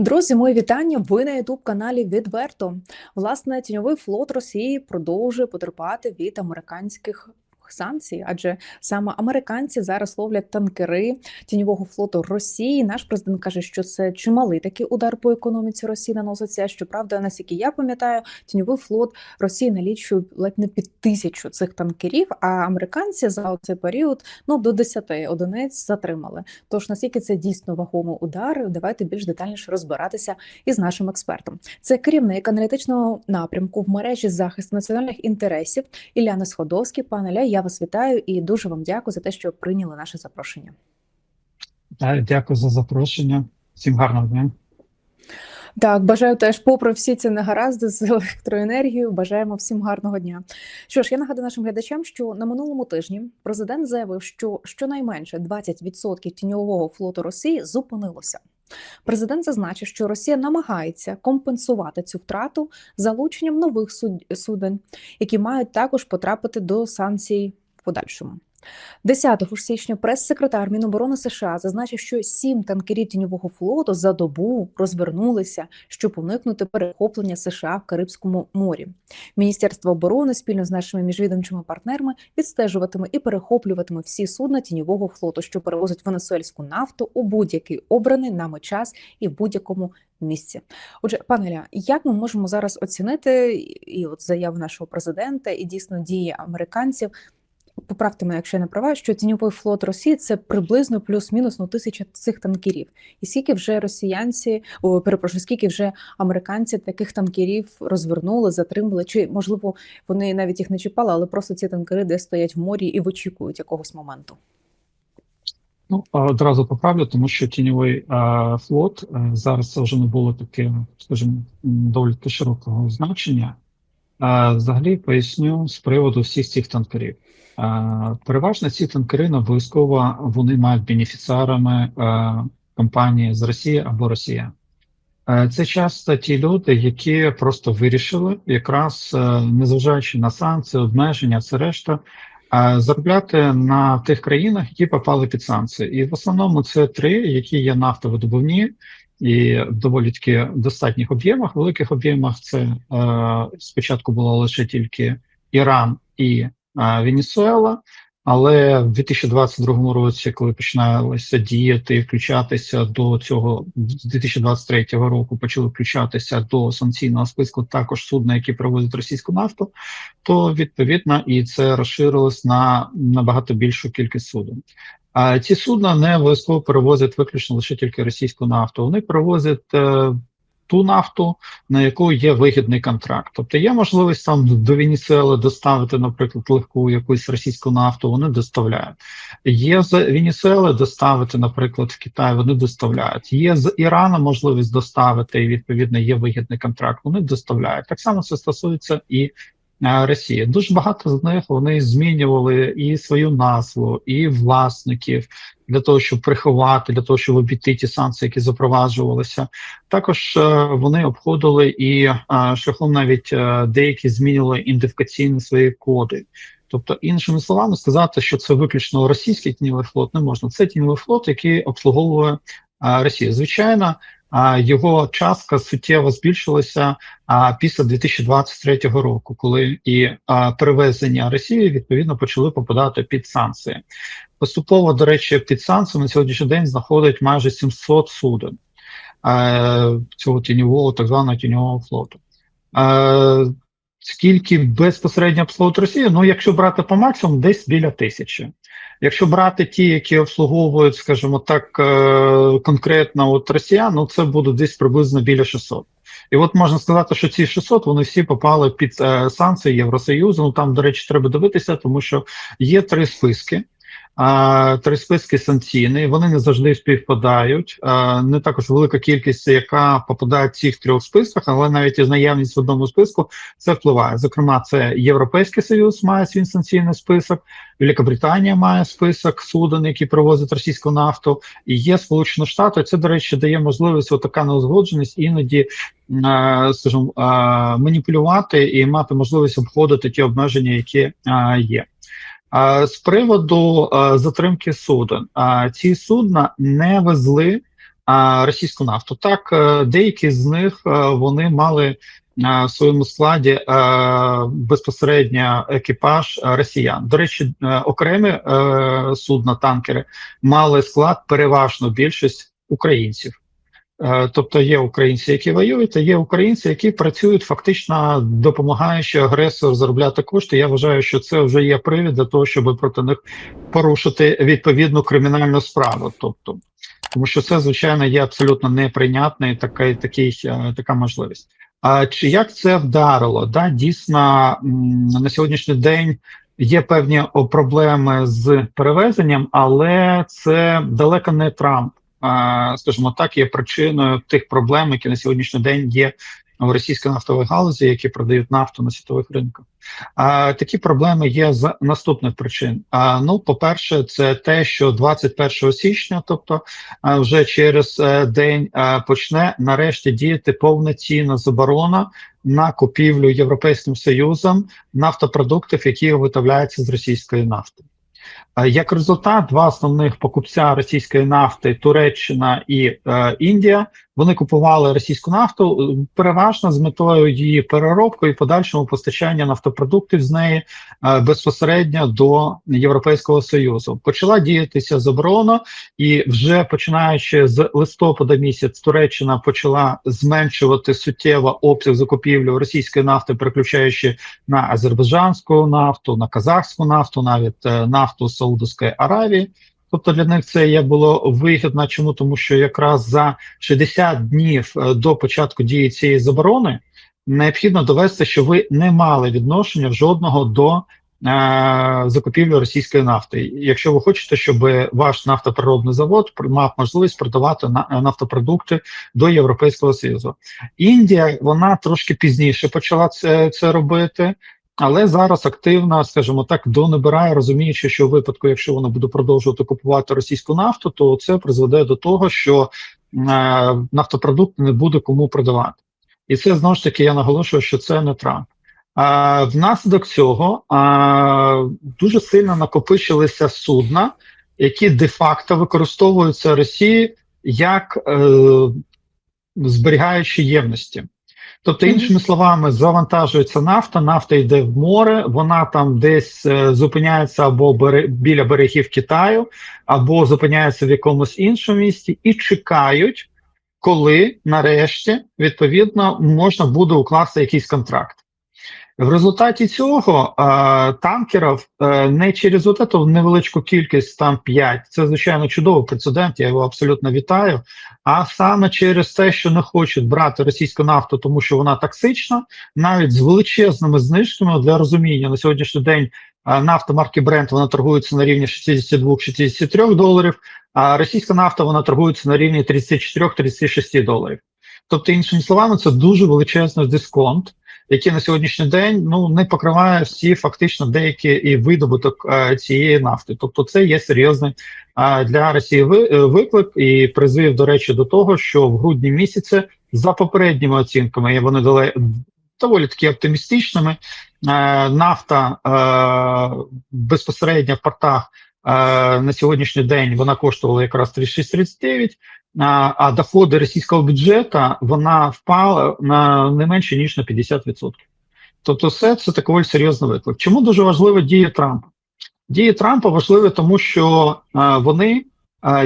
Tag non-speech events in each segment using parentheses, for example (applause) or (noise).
Друзі, мої вітання. Ви на ютуб каналі Відверто. Власне, тіньовий флот Росії продовжує потерпати від американських санкцій, адже саме американці зараз ловлять танкери тіньового флоту Росії. Наш президент каже, що це чималий такий удар по економіці Росії наноситься. Щоправда, наскільки я пам'ятаю, тіньовий флот Росії налічує ледь не під тисячу цих танкерів. А американці за цей період ну до 10 одиниць затримали. Тож наскільки це дійсно вагомий удар, давайте більш детальніше розбиратися із нашим експертом. Це керівник аналітичного напрямку в мережі захисту національних інтересів Ілляна Сходовський. Пане Ля, я вас вітаю і дуже вам дякую за те, що прийняли наше запрошення. Дякую за запрошення. Всім гарного дня. Так, бажаю теж, попри всі ці негаразди з електроенергією, бажаємо всім гарного дня. Що ж, я нагадую нашим глядачам, що на минулому тижні президент заявив, що щонайменше 20% тіньового флоту Росії зупинилося. Президент зазначив, що Росія намагається компенсувати цю втрату залученням нових суден, які мають також потрапити до санкцій в подальшому. 10 січня прес-секретар Міноборони США зазначив, що сім танкерів тіньового флоту за добу розвернулися, щоб уникнути перехоплення США в Карибському морі. Міністерство оборони спільно з нашими міжвідомчими партнерами відстежуватиме і перехоплюватиме всі судна тіньового флоту, що перевозять венесуельську нафту у будь-який обраний нами час і в будь-якому місці. Отже, пане Ля, як ми можемо зараз оцінити і от заяву нашого президента, і дійсно дії американців? Поправте мене, якщо я не права, що тіньовий флот Росії це приблизно плюс-мінус ну, тисяча цих танкерів. І скільки вже росіянці, о, перепрошую, скільки вже американці таких танкерів розвернули, затримали, чи можливо вони навіть їх не чіпали, але просто ці танкери де стоять в морі і вичікують якогось моменту. Ну, одразу поправлю, тому що тіньовий а, флот а, зараз це вже не було таке, скажімо, доволі широкого значення. Взагалі поясню з приводу всіх цих танкерів. Переважно ці танкери не обов'язково вони мають бенефіціарами компанії з Росії або Росія. Це часто ті люди, які просто вирішили, якраз незважаючи на санкції, обмеження, все решта, заробляти на тих країнах, які попали під санкції. І в основному це три, які є нафтовидобувні і доволі таки достатніх об'ємах. Великих об'ємах це спочатку було лише тільки Іран і Венесуела. Але в 2022 році, коли починалося діяти і включатися до цього, з 2023 року почали включатися до санкційного списку також судна, які проводять російську нафту, то відповідно і це розширилось на набагато більшу кількість суден. А ці судна не обов'язково перевозять виключно лише тільки російську нафту. Вони перевозять е, ту нафту, на яку є вигідний контракт. Тобто є можливість там до Венесуели доставити, наприклад, легку якусь російську нафту, вони доставляють. Є з Венесуели доставити, наприклад, в Китай, вони доставляють. Є з Ірану можливість доставити, і відповідно є вигідний контракт. Вони доставляють. Так само це стосується і Росії. Дуже багато з них вони змінювали і свою назву, і власників для того, щоб приховати, для того, щоб обійти ті санкції, які запроваджувалися. Також е, вони обходили і е, шляхом навіть е, деякі змінювали ідентифікаційні свої коди. Тобто, іншими словами, сказати, що це виключно російський тіньовий флот, не можна. Це тіньовий флот, який обслуговує Росію. Звичайно, його частка суттєво збільшилася після 2023 року, коли і перевезення Росії відповідно почали попадати під санкції. Поступово, до речі, під санкціями на сьогоднішній день знаходить майже 700 суден цього тіньового, так званого тіньового флоту. Скільки безпосередньо обслуговують Росію? Ну, якщо брати по максимуму, десь біля тисячі. Якщо брати ті, які обслуговують, скажімо так, е, конкретно от росіян, ну це буде десь приблизно біля 600. І от можна сказати, що ці 600 вони всі попали під е, санкції Євросоюзу. Ну там, до речі, треба дивитися, тому що є три списки три списки санкційні, вони не завжди співпадають. Не також велика кількість, яка попадає в цих трьох списках, але навіть із наявність в одному списку це впливає. Зокрема, це Європейський Союз має свій санкційний список, Велика Британія має список суден, які провозять російську нафту, і є Сполучені Штати. Це, до речі, дає можливість отака неузгодженість іноді. Скажімо, маніпулювати і мати можливість обходити ті обмеження, які є. З приводу затримки суден, ці судна не везли російську нафту. Так, е, деякі з них е, вони мали е, в своєму складі е, безпосередньо екіпаж е, росіян. До речі, е, окремі е, судна, танкери мали склад переважно більшість українців. Е, Тобто є українці, які воюють, а є українці, які працюють фактично допомагаючи агресору заробляти кошти. Я вважаю, що це вже є привід для того, щоб проти них порушити відповідну кримінальну справу. Тобто, тому що це звичайно є абсолютно неприйнятний такий, такий, е, така можливість. А чи як це вдарило? Да, дійсно на сьогоднішній день є певні проблеми з перевезенням, але це далеко не Трамп. А, скажімо так, є причиною тих проблем, які на сьогоднішній день є в російській нафтовій галузі, які продають нафту на світових ринках. А, такі проблеми є з наступних причин. А, ну, по-перше, це те, що 21 січня, тобто а, вже через е, день е, почне нарешті діяти повноцінна заборона на купівлю Європейським Союзом нафтопродуктів, які виготовляються з російської нафти. Е, Як результат, два основних покупця російської нафти Туреччина і е, Індія. Вони купували російську нафту е, переважно з метою її переробки і подальшому постачання нафтопродуктів з неї е, безпосередньо до Європейського союзу. Почала діятися заборона, і вже починаючи з листопада місяць Туреччина почала зменшувати суттєво обсяг закупівлі російської нафти, переключаючи на азербайджанську нафту, на казахську нафту, навіть е, нафту Саудовської Аравії. Тобто для них це є було вигідно. Чому тому, що якраз за 60 днів е, до початку дії цієї заборони необхідно довести, що ви не мали відношення жодного до е, закупівлі російської нафти. Якщо ви хочете, щоб ваш нафтопереробний завод мав можливість продавати на, нафтопродукти до Європейського Союзу, Індія вона трошки пізніше почала це, це робити. Але зараз активно, скажімо так, донабирає, розуміючи, що у випадку, якщо вона буде продовжувати купувати російську нафту, то це призведе до того, що е, нафтопродукт не буде кому продавати. І це знову ж таки я наголошую, що це не Трамп. А, внаслідок цього а, дуже сильно накопичилися судна, які де-факто використовуються Росією як е, зберігаючі ємності. Тобто, іншими словами, завантажується нафта, нафта йде в море, вона там десь е, зупиняється або бере, біля берегів Китаю, або зупиняється в якомусь іншому місті і чекають, коли нарешті відповідно можна буде укласти якийсь контракт. В результаті цього е, танкерів е, не через от эту невеличку кількість, там 5, це звичайно чудовий прецедент, я його абсолютно вітаю. А саме через те, що не хочуть брати російську нафту, тому що вона токсична, навіть з величезними знижками для розуміння на сьогоднішній день нафта марки Brent вона торгується на рівні 62-63 доларів, а російська нафта вона торгується на рівні 34-36 доларів. Тобто, іншими словами, це дуже величезний дисконт який на сьогоднішній день ну не покриває всі фактично деякі і видобуток е, цієї нафти. Тобто, це є серйозний е, для Росії е, виклик і призвів, до речі, до того, що в грудні місяці за попередніми оцінками і вони дали доволі таки оптимістичними. Е, нафта е, безпосередньо в портах. На сьогоднішній день вона коштувала якраз 36-39, а, доходи російського бюджету вона впала на не менше ніж на 50%. Тобто, все це такий серйозний виклик. Чому дуже важлива дія Трампа? Дії Трампа важливі, тому що вони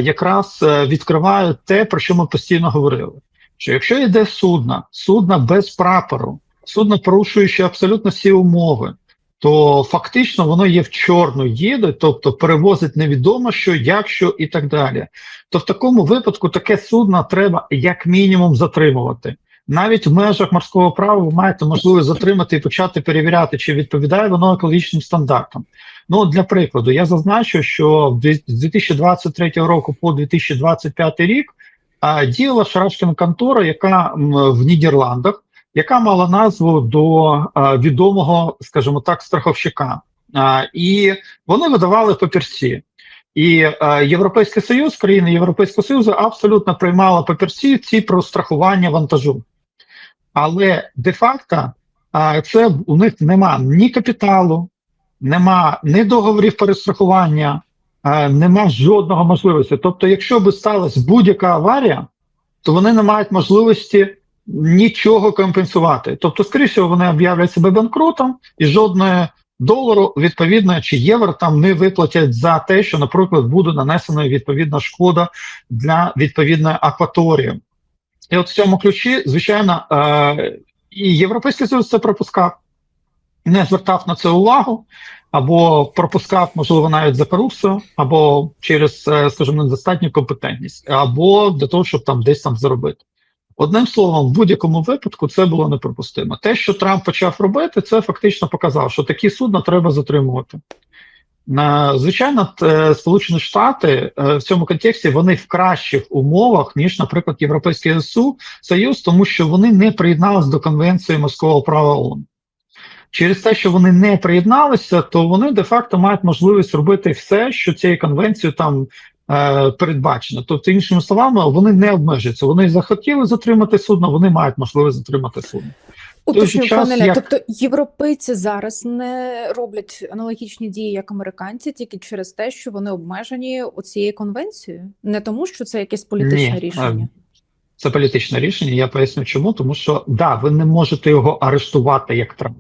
якраз е, відкривають те, про що ми постійно говорили: що якщо йде судна, судна без прапору, судно порушуючи абсолютно всі умови, то фактично воно є в чорну їде, тобто перевозить невідомо що, як що і так далі. То в такому випадку таке судно треба як мінімум затримувати. Навіть в межах морського права ви маєте можливість затримати і почати перевіряти, чи відповідає воно екологічним стандартам. Ну, для прикладу, я зазначу, що з 2023 року по 2025 рік діяла шарашкіна контора, яка в Нідерландах, яка мала назву до відомого, скажімо так, страховщика. І вони видавали папірці. І е, Європейський Союз, країни Європейського Союзу абсолютно приймала папірці ці про страхування вантажу. Але де-факто е, це у них нема ні капіталу, нема ні договорів перестрахування, е, нема жодного можливості. Тобто, якщо би сталася будь-яка аварія, то вони не мають можливості нічого компенсувати. Тобто, скоріше вони об'являть себе банкрутом і жодної долару, відповідно, чи євро там не виплатять за те, що, наприклад, буде нанесена відповідна шкода для відповідної акваторії. І от в цьому ключі, звичайно, е, і Європейський Союз це пропускав, не звертав на це увагу, або пропускав, можливо, навіть за корупцію, або через, е, скажімо, недостатню компетентність, або для того, щоб там десь там заробити. Одним словом, в будь-якому випадку це було неприпустимо. Те, що Трамп почав робити, це фактично показав, що такі судна треба затримувати. Звичайно, Сполучені Штати е, в цьому контексті вони в кращих умовах, ніж, наприклад, Європейський СУ, Союз, тому що вони не приєдналися до Конвенції морського права ООН. Через те, що вони не приєдналися, то вони де-факто мають можливість робити все, що цією конвенцією там е, передбачено. Тобто, іншими словами, вони не обмежуються. Вони захотіли затримати судно, вони мають можливість затримати судно. той Уточнюю, пане як- тобто європейці зараз не роблять аналогічні дії, як американці, тільки через те, що вони обмежені цією конвенцією, не тому, що це якесь політичне Ні, рішення. Це політичне рішення. Я поясню, чому. Тому що да, ви не можете його арештувати як Трамп.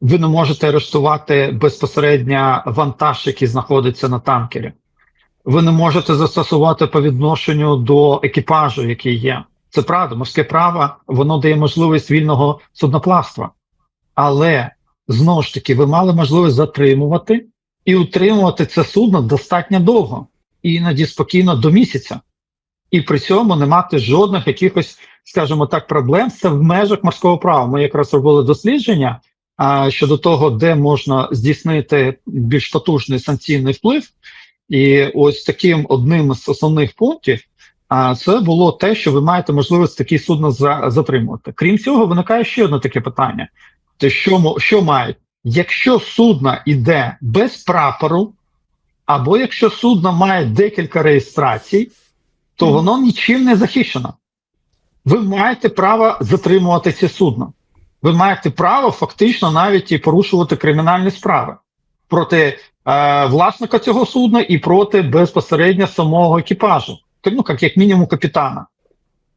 Ви не можете арештувати безпосередньо вантаж, який знаходиться на танкері. Ви не можете застосувати по відношенню до екіпажу, який є. Це правда, морське право воно дає можливість вільного судноплавства. Але знову ж таки, ви мали можливість затримувати і утримувати це судно достатньо довго, іноді спокійно до місяця і при цьому не мати жодних якихось, скажімо так, проблем. Це в межах морського права. Ми якраз робили дослідження а, щодо того, де можна здійснити більш потужний санкційний вплив. І ось таким одним з основних пунктів. А це було те, що ви маєте можливість такі судна за, затримувати. Крім цього, виникає ще одне таке питання: те, що, що мають, якщо судно йде без прапору, або якщо судно має декілька реєстрацій, то воно нічим не захищено. Ви маєте право затримувати ці судна. Ви маєте право фактично навіть і порушувати кримінальні справи проти власника цього судна і проти безпосередньо самого екіпажу, ну як, як мінімум капітана.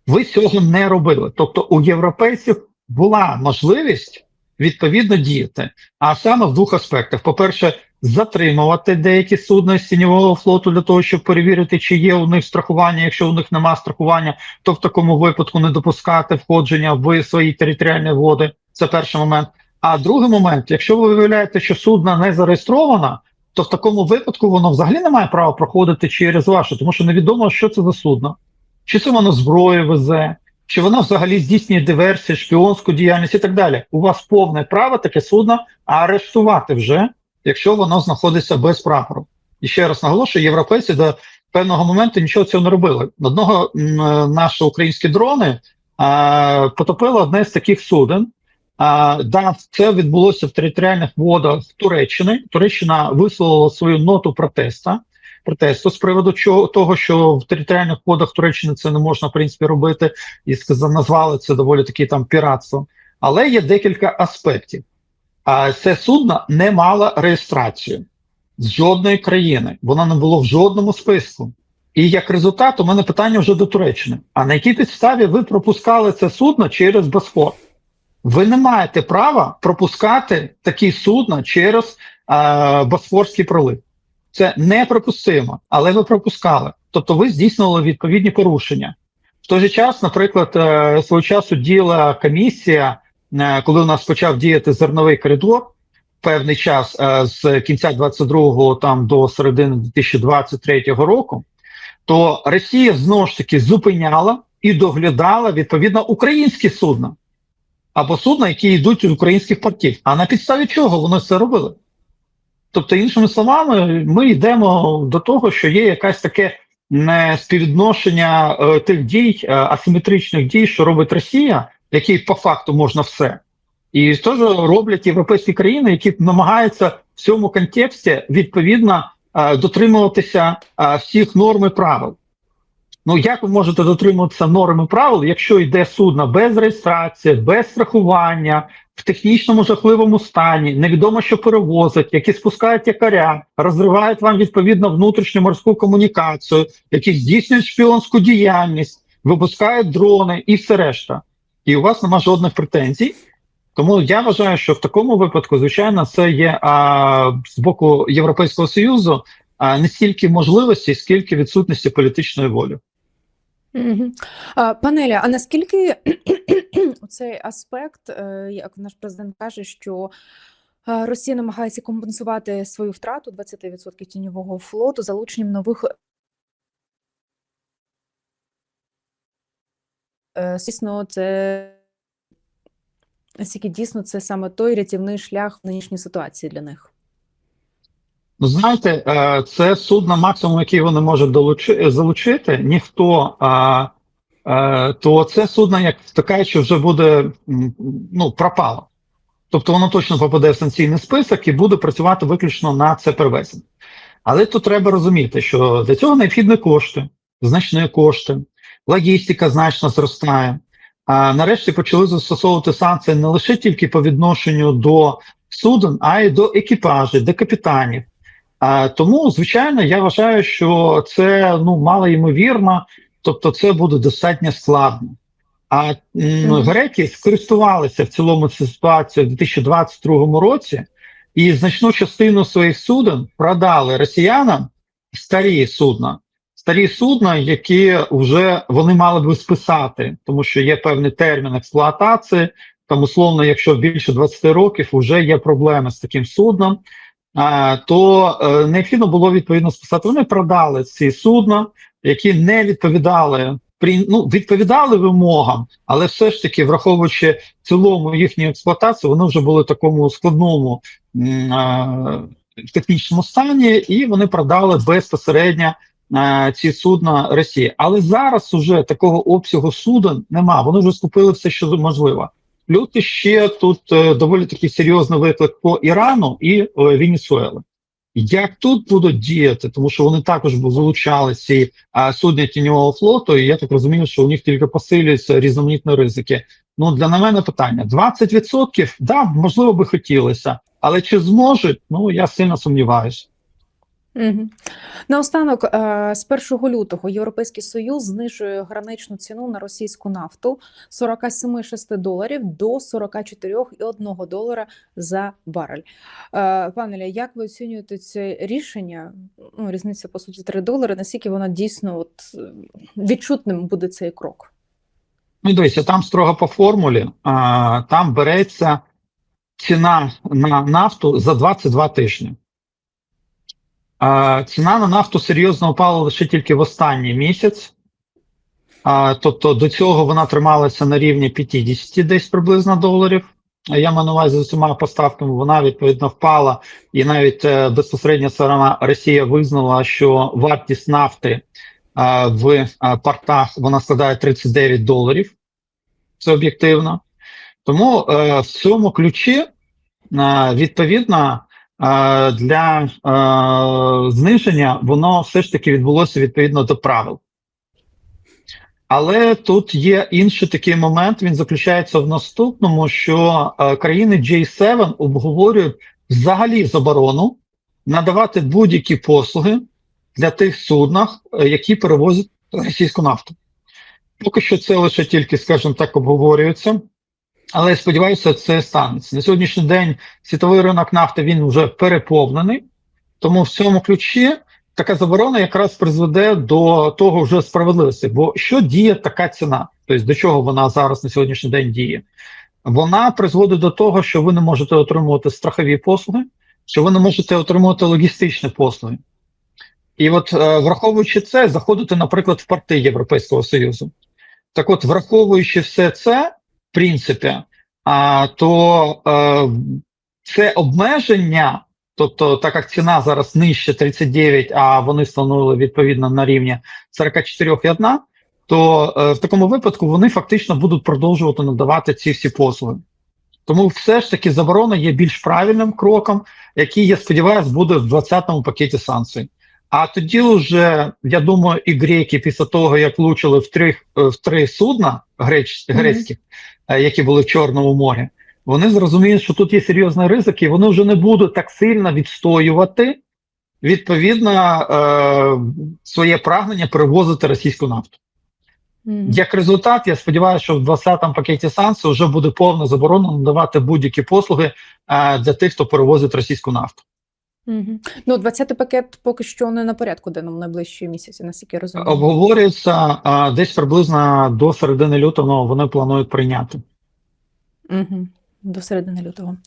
Ви цього не робили. Тобто у європейців була можливість відповідно діяти, а саме в двох аспектах: по-перше, затримувати деякі судна з тіньового флоту для того, щоб перевірити, чи є у них страхування, якщо у них немає страхування, то в такому випадку не допускати входження в свої територіальні води. Це перший момент. А другий момент, якщо ви виявляєте, що судно не зареєстровано, то в такому випадку воно взагалі не має права проходити через ваше, тому що невідомо, що це за судно, чи це воно зброю везе, чи воно взагалі здійснює диверсії, шпіонську діяльність і так далі. У вас повне право таке судно арештувати вже, якщо воно знаходиться без прапору. І ще раз наголошую, європейці до певного моменту нічого цього не робили. Одного наші українські дрони а, потопило одне з таких суден. А, да, це відбулося в територіальних водах Туреччини. Туреччина висловила свою ноту протеста. Протесту з приводу чого того, що в територіальних водах Туреччини це не можна в принципі робити, і назвали це доволі таки там піратством. Але є декілька аспектів. А це судно не мало реєстрацію з жодної країни. Воно не було в жодному списку. І як результат, у мене питання вже до Туреччини. А на якій підставі ви пропускали це судно через Босфор? Ви не маєте права пропускати такі судна через е, Босфорський пролив. Це неприпустимо, але ви пропускали. Тобто ви здійснювали відповідні порушення. В той же час, наприклад, е, свого часу діяла комісія, е, коли у нас почав діяти зерновий коридор певний час е, з кінця 22-го там до середини 2023 року, то Росія знову ж таки зупиняла і доглядала відповідно українські судна або судна, які йдуть з українських портів. А на підставі чого вони це робили? Тобто, іншими словами, ми йдемо до того, що є якась таке не співвідношення е, тих дій, е, асиметричних дій, що робить Росія, які по факту можна все, і теж роблять європейські країни, які намагаються в цьому контексті відповідно е, дотримуватися е, всіх норм і правил. Ну як ви можете дотримуватися норм і правил, якщо йде судно без реєстрації, без страхування, в технічному жахливому стані, невідомо, що перевозять, які спускають якоря, розривають вам відповідно внутрішню морську комунікацію, які здійснюють шпіонську діяльність, випускають дрони і все решта. І у вас нема жодних претензій. Тому я вважаю, що в такому випадку, звичайно, це є а, з боку Європейського Союзу а, не стільки можливості, скільки відсутності політичної волі. Панеля, а наскільки (clears throat) цей аспект, е, як наш президент каже, що е, Росія намагається компенсувати свою втрату 20% тіньового флоту залученням нових Е, Звісно, це наскільки дійсно це саме той рятівний шлях в нинішній ситуації для них. Ну, знаєте, е, це судно максимум, який вони можуть долучи, залучити, ніхто. А, а, то це судно, як що вже буде ну, пропало. Тобто воно точно попаде в санкційний список і буде працювати виключно на це перевезення. Але тут треба розуміти, що для цього необхідні кошти, значні кошти, логістика значно зростає. А нарешті почали застосовувати санкції не лише тільки по відношенню до суден, а й до екіпажів, до капітанів. А, тому, звичайно, я вважаю, що це ну мало ймовірно, тобто це буде достатньо складно. А м, греки скористувалися в цілому цю ситуацію в 2022 році і значну частину своїх суден продали росіянам старі судна. Старі судна, які вже вони мали би списати, тому що є певний термін експлуатації. Там, условно, якщо більше 20 років вже є проблеми з таким судном, то е, необхідно було відповідно списати. Вони продали ці судна, які не відповідали при- ну, відповідали вимогам, але все ж таки, враховуючи цілому їхню експлуатацію, вони вже були в такому складному технічному стані, і вони продали безпосередньо ці судна Росії. Але зараз уже такого обсягу суден нема. Вони вже скупили все, що можливо. Люти ще тут е, доволі такий серйозний виклик по Ірану і е, Венесуели. Як тут будуть діяти, тому що вони також залучали ці а, судня тіньового флоту, і я так розумію, що у них тільки посилюються різноманітні ризики. Ну для на мене питання: 20%, да, можливо би хотілося, але чи зможуть? Ну я сильно сумніваюся. Наостанок, е, з 1 лютого Європейський Союз знижує граничну ціну на російську нафту з 47,6 доларів до 44,1 долара за барель. Е, Пане як ви оцінюєте це рішення? Ну, різниця по суті 3 долари. Наскільки вона дійсно от, е, відчутним буде цей крок? Ну, дивіться, там строго по формулі, а, там береться ціна на нафту за 22 тижні. Ціна на нафту серйозно впала лише тільки в останній місяць. Тобто до цього вона трималася на рівні 50 десь приблизно доларів. Я маю на увазі з усіма поставками, вона відповідно впала, і навіть е, безпосередньо сторона Росія визнала, що вартість нафти в а, портах вона складає 39 доларів. Це об'єктивно. Тому е, в цьому ключі е, відповідно е, для зниження воно все ж таки відбулося відповідно до правил. Але тут є інший такий момент. Він заключається в наступному, що е, країни G7 обговорюють взагалі заборону надавати будь-які послуги для тих суднах, е, які перевозять російську нафту. Поки що це лише тільки, скажімо так, обговорюється. Але сподіваюся, це станеться. На сьогоднішній день світовий ринок нафти він вже переповнений, тому в цьому ключі така заборона якраз призведе до того вже справедливості. Бо що діє така ціна? Тобто до чого вона зараз на сьогоднішній день діє? Вона призводить до того, що ви не можете отримувати страхові послуги, що ви не можете отримувати логістичні послуги. І от, е, враховуючи це, заходити, наприклад, в порти Європейського Союзу. Так от, враховуючи все це, принципі, а, то е, це обмеження, тобто, так як ціна зараз нижче 39, а вони встановили відповідно на рівні 44,1, то е, в такому випадку вони фактично будуть продовжувати надавати ці всі послуги. Тому все ж таки заборона є більш правильним кроком, який, я сподіваюся, буде в 20-му пакеті санкцій. А тоді вже, я думаю, і греки після того, як влучили в три, в три судна греч, грецьких, е, які були в Чорному морі, вони зрозуміють, що тут є серйозний ризик, і вони вже не будуть так сильно відстоювати відповідно е, своє прагнення перевозити російську нафту. Мгм. Як результат, я сподіваюся, що в 20-му пакеті санкцій вже буде повна заборона надавати будь-які послуги е, для тих, хто перевозить російську нафту. Мгм. Ну, 20-й пакет поки що не на порядку денному найближчі місяці, наскільки розумію. Обговорюється а, десь приблизно до середини лютого. Вони планують прийняти. Угу. До середини лютого.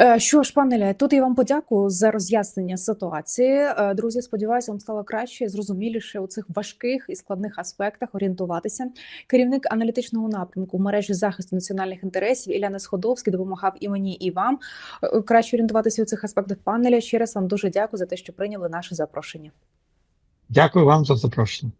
Е, Що ж, пане Ілля, тут я вам подякую за роз'яснення ситуації. Е, Друзі, сподіваюся, вам стало краще і зрозуміліше у цих важких і складних аспектах орієнтуватися. Керівник аналітичного напрямку в мережі захисту національних інтересів Іляна Сходовський допомагав і мені, і вам е, краще орієнтуватися у цих аспектах. Пане Ілля, ще раз вам дуже дякую за те, що прийняли наше запрошення. Дякую вам за запрошення.